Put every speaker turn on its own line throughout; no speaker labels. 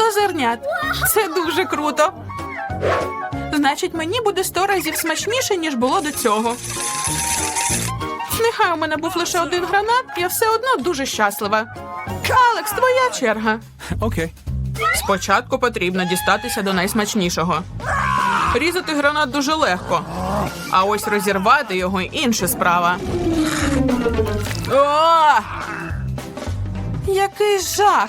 100 зернят. Це дуже круто. Значить, мені буде 100 разів смачніше, ніж було до цього. Нехай у мене був лише один гранат, я все одно дуже щаслива. Алекс, твоя черга.
Okay.
Спочатку потрібно дістатися до найсмачнішого. Різати гранат дуже легко, а ось розірвати його інша справа. О! Який жах!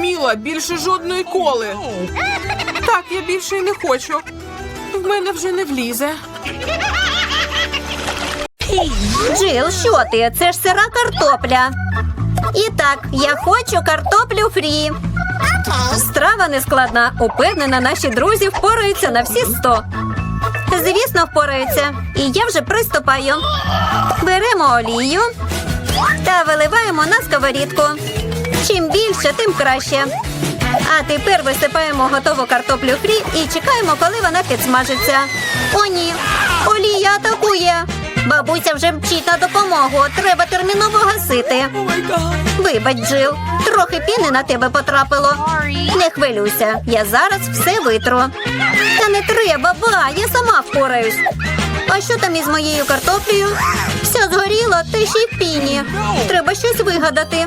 Міла, більше жодної коли. Так, я більше й не хочу. В мене вже не влізе.
Джил, що ти? Це ж сира картопля. І так, я хочу картоплю фрі. Страва нескладна. Упевнена, наші друзі впораються на всі сто. Звісно, впораються. І я вже приступаю. Беремо олію та виливаємо на сковорідку. Чим більше, тим краще. А тепер висипаємо готову картоплю фрі і чекаємо, коли вона підсмажиться. О, ні, олія атакує. Бабуся вже мчить на допомогу. Треба терміново гасити. Вибач, Джил, трохи піни на тебе потрапило. Не хвилюйся, я зараз все витру. Та не треба, ба, я сама впораюсь. А що там із моєю картоплею? Все згоріло, та ще й піні. Треба щось вигадати.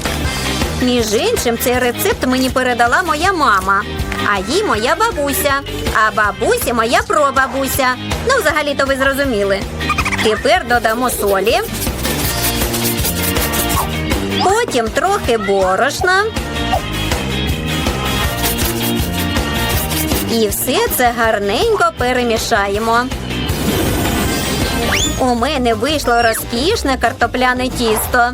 Між іншим, цей рецепт мені передала моя мама, а їй моя бабуся, а бабусі моя прабабуся. Ну, взагалі-то ви зрозуміли. Тепер додамо солі. Потім трохи борошна. І все це гарненько перемішаємо. У мене вийшло розкішне картопляне тісто.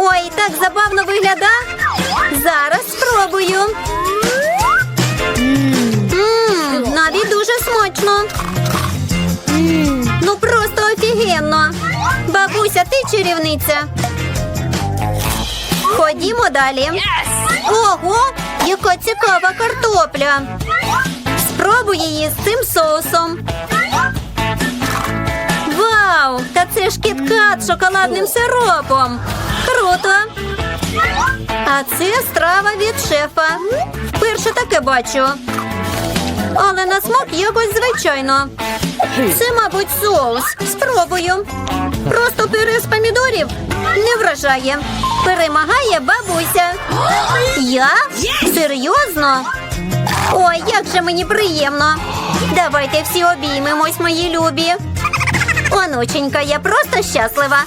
Ой, так забавно вигляда. Зараз спробую. Мм, навіть дуже смачно. Ну просто офігенно. Бабуся, ти чарівниця. Ходімо далі. Ого, яка цікава картопля. Спробуй її з цим соусом. Вау! Та це ж кіткат з шоколадним сиропом. А це страва від шефа. Вперше таке бачу. Але на смак якось звичайно. Це, мабуть, соус. Спробую. Просто пюре з помідорів не вражає. Перемагає бабуся. Я? Серйозно? Ой, як же мені приємно. Давайте всі обіймемось, мої любі. Онученька, я просто щаслива.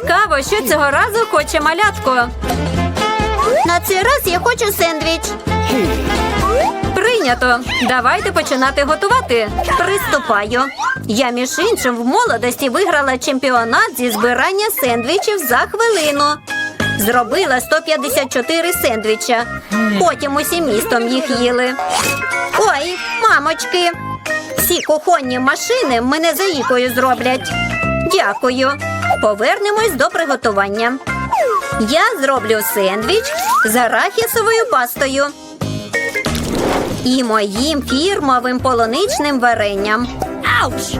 Цікаво, що цього разу хоче малятко. На цей раз я хочу сендвіч. Прийнято. Давайте починати готувати. Приступаю. Я, між іншим, в молодості виграла чемпіонат зі збирання сендвічів за хвилину. Зробила 154 сендвіча. Потім усім містом їх їли. Ой, мамочки. Всі кухонні машини мене заїкою зроблять. Дякую. Повернемось до приготування. Я зроблю сендвіч з арахісовою пастою і моїм фірмовим полуничним варенням.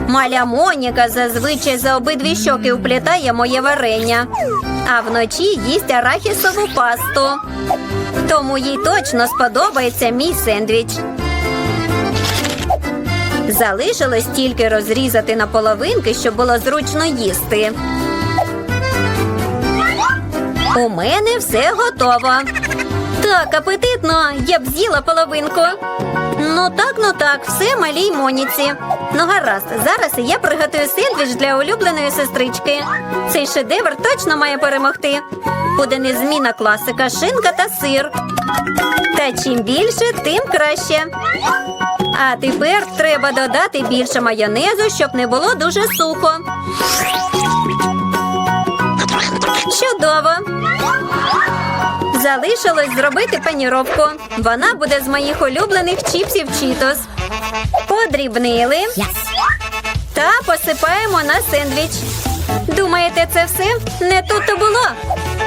Маля Моніка зазвичай за обидві щоки уплітає моє варення, а вночі їсть арахісову пасту. Тому їй точно сподобається мій сендвіч. Залишилось тільки розрізати на половинки, щоб було зручно їсти. У мене все готово. Так, апетитно, я б з'їла половинку. Ну так, ну так, все малій Моніці. Ну гаразд, зараз я приготую сендвіч для улюбленої сестрички. Цей шедевр точно має перемогти. Буде незмінна класика, шинка та сир. Та чим більше, тим краще. А тепер треба додати більше майонезу, щоб не було дуже сухо. Чудово! Залишилось зробити паніровку. Вона буде з моїх улюблених чіпсів Чітос. Подрібнили та посипаємо на сендвіч. Думаєте, це все? Не тут то було.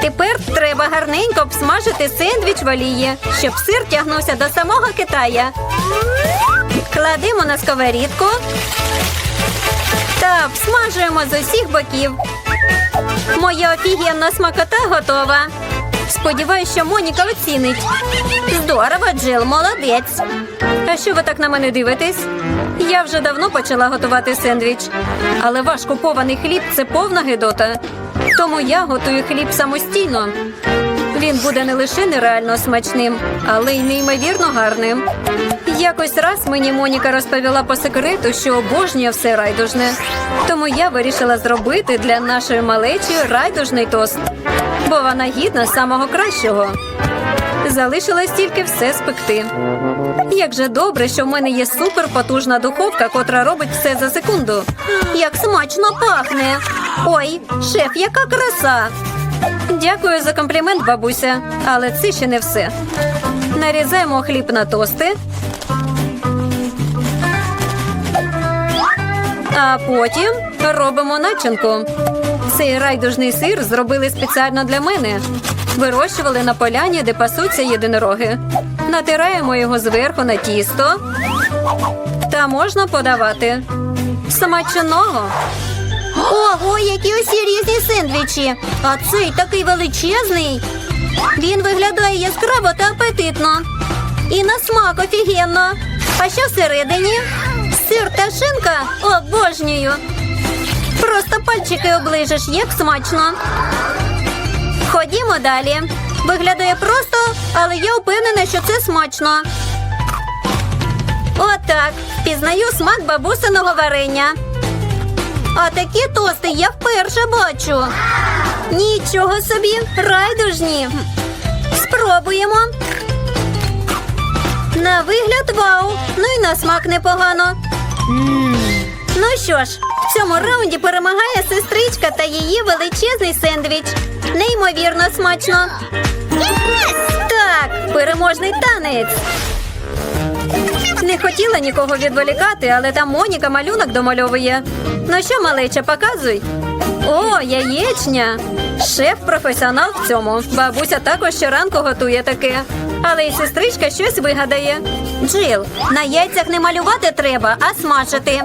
Тепер треба гарненько обсмажити сендвіч в олії, щоб сир тягнувся до самого Китая. Кладемо на сковорідку та обсмажуємо з усіх боків. Моя офігенна смакота готова. Сподіваюсь, що Моніка оцінить. Здорово, Джил, молодець. А що ви так на мене дивитесь? Я вже давно почала готувати сендвіч, але ваш купований хліб це повна гидота. Тому я готую хліб самостійно. Він буде не лише нереально смачним, але й неймовірно гарним. Якось раз мені Моніка розповіла по секрету, що обожнює все райдужне. Тому я вирішила зробити для нашої малечі райдужний тост, бо вона гідна самого кращого. Залишилось тільки все спекти. Як же добре, що в мене є суперпотужна духовка, котра робить все за секунду. Як смачно пахне. Ой, шеф, яка краса. Дякую за комплімент, бабуся, але це ще не все. Нарізаємо хліб на тости. А потім робимо начинку. Цей райдужний сир зробили спеціально для мене. Вирощували на поляні, де пасуться єдинороги. Натираємо його зверху на тісто. Та можна подавати. Смачного. Ого, які усі різні сендвічі. А цей такий величезний. Він виглядає яскраво та апетитно. І на смак офігенно. А що всередині? Сир та шинка? Обожнюю. Просто пальчики оближеш, як смачно. Ходімо далі. Виглядає просто, але я впевнена, що це смачно. Отак. Пізнаю смак бабусиного варення. А такі тости я вперше бачу. Нічого собі, райдужні. Спробуємо. На вигляд вау. Ну і на смак непогано. Ну що ж, в цьому раунді перемагає сестричка та її величезний сендвіч. Неймовірно смачно. Так, переможний танець. Не хотіла нікого відволікати, але там Моніка малюнок домальовує. Ну що, малеча, показуй. О, яєчня. Шеф професіонал в цьому. Бабуся також щоранку готує таке. Але й сестричка щось вигадає. Джил, на яйцях не малювати треба, а смажити.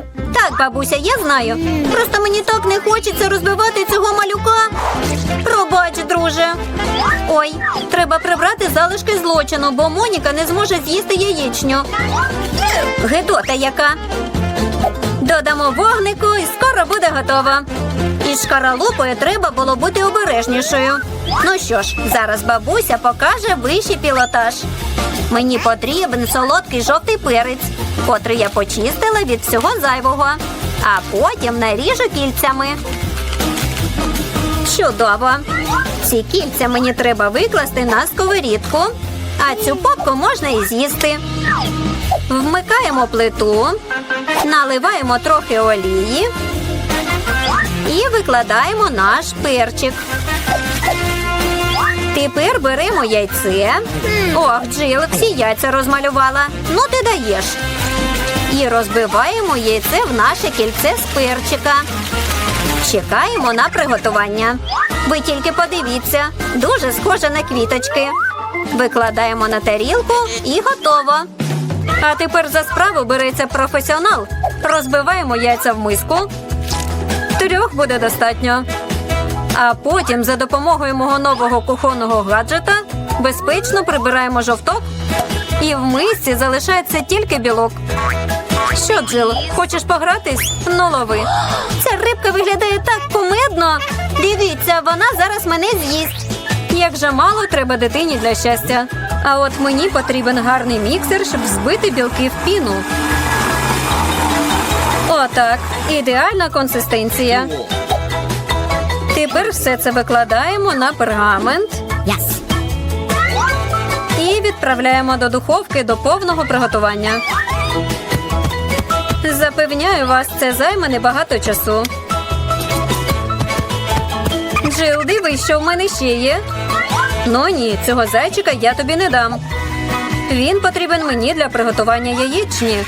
Так, бабуся, я знаю. Просто мені так не хочеться розбивати цього малюка. Пробач, друже. Ой, треба прибрати залишки злочину, бо Моніка не зможе з'їсти яєчню. Гедота яка. Додамо вогнику і скоро буде готово. Із шкаралупою треба було бути обережнішою. Ну що ж, зараз бабуся покаже вищий пілотаж. Мені потрібен солодкий жовтий перець, котрий я почистила від всього зайвого, а потім наріжу кільцями. Чудово! Ці кільця мені треба викласти на сковорідку, а цю попку можна і з'їсти. Вмикаємо плиту, наливаємо трохи олії і викладаємо наш перчик. Тепер беремо яйце. Ох, Джил, всі яйця розмалювала. Ну ти даєш. І розбиваємо яйце в наше кільце з перчика. Чекаємо на приготування. Ви тільки подивіться, дуже схоже на квіточки. Викладаємо на тарілку і готово. А тепер за справу береться професіонал. Розбиваємо яйця в миску. Трьох буде достатньо. А потім за допомогою мого нового кухонного гаджета безпечно прибираємо жовток. І в мисці залишається тільки білок. Що, Джил, хочеш погратись? Ну лови. Ця рибка виглядає так кумедно. Дивіться, вона зараз мене з'їсть. Як же мало треба дитині для щастя. А от мені потрібен гарний міксер, щоб збити білки в піну. Отак. Ідеальна консистенція. Тепер все це викладаємо на пергамент. І відправляємо до духовки до повного приготування. Запевняю вас, це займе небагато часу. Джил, дивись, що в мене ще є. Ну ні, цього зайчика я тобі не дам. Він потрібен мені для приготування яєчні.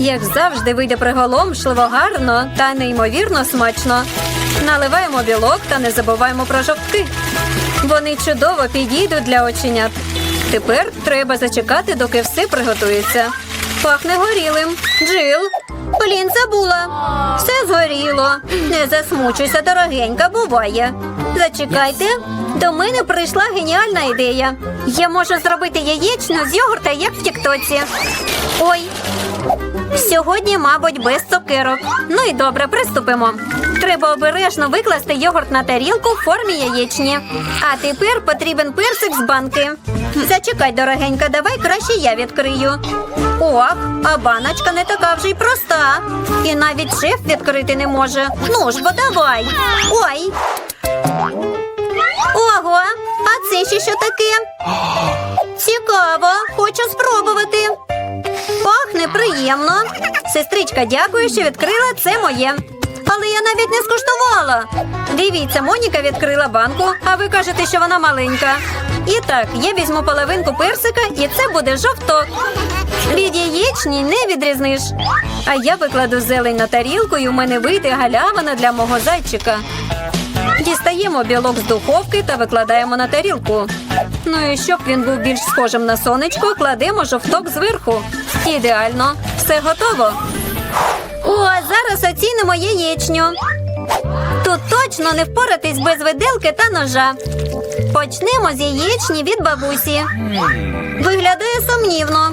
Як завжди, вийде приголомшливо гарно та неймовірно смачно. Наливаємо білок та не забуваємо про жовтки. Вони чудово підійдуть для оченят. Тепер треба зачекати, доки все приготується. Пахне горілим. Джил. Блін, забула. Все згоріло. Не засмучуйся, дорогенька, буває. Зачекайте. До мене прийшла геніальна ідея. Я можу зробити яєчню з йогурта, як в Тіктоці. Ой, Сьогодні, мабуть, без цукерок. Ну і добре, приступимо. Треба обережно викласти йогурт на тарілку в формі яєчні. А тепер потрібен персик з банки. Зачекай, дорогенька, давай краще я відкрию. Ох, а баночка не така вже й проста. І навіть шеф відкрити не може. Ну ж бо давай. Ой. Ого, а це ще що таке? Цікаво, хочу спробувати. Пахне приємно. Сестричка, дякую, що відкрила це моє. Але я навіть не скуштувала. Дивіться, Моніка відкрила банку, а ви кажете, що вона маленька. І так, я візьму половинку персика, і це буде жовток. Від яєчні не відрізниш. А я викладу зелень на тарілку, і у мене вийде галявина для мого зайчика. Дістаємо білок з духовки та викладаємо на тарілку. Ну і щоб він був більш схожим на сонечко, кладемо жовток зверху. Ідеально, все готово. О, зараз оцінимо яєчню. Тут точно не впоратись без виделки та ножа. Почнемо з яєчні від бабусі. Виглядає сумнівно.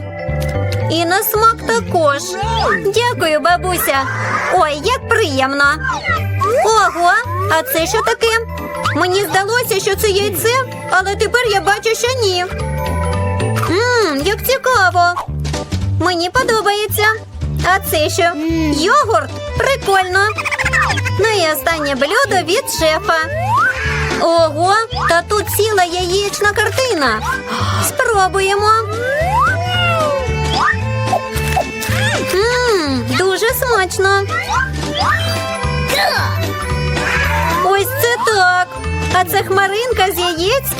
І на смак також. Дякую, бабуся. Ой, як приємно. Ого, а це що таке? Мені здалося, що це яйце, але тепер я бачу, що ні. Ммм, як цікаво. Мені подобається. А це що? Йогурт? Прикольно. Ну і останнє блюдо від шефа. Ого, та тут ціла яєчна картина. Спробуємо. Ммм, дуже смачно. Ось це так. А це хмаринка з яєць.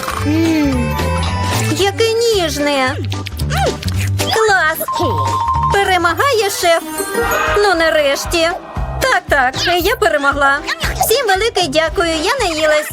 Яке ніжне. Клас. Перемагає шеф. Ну, нарешті. Так, так, я перемогла. Всім велике дякую, я наїлась.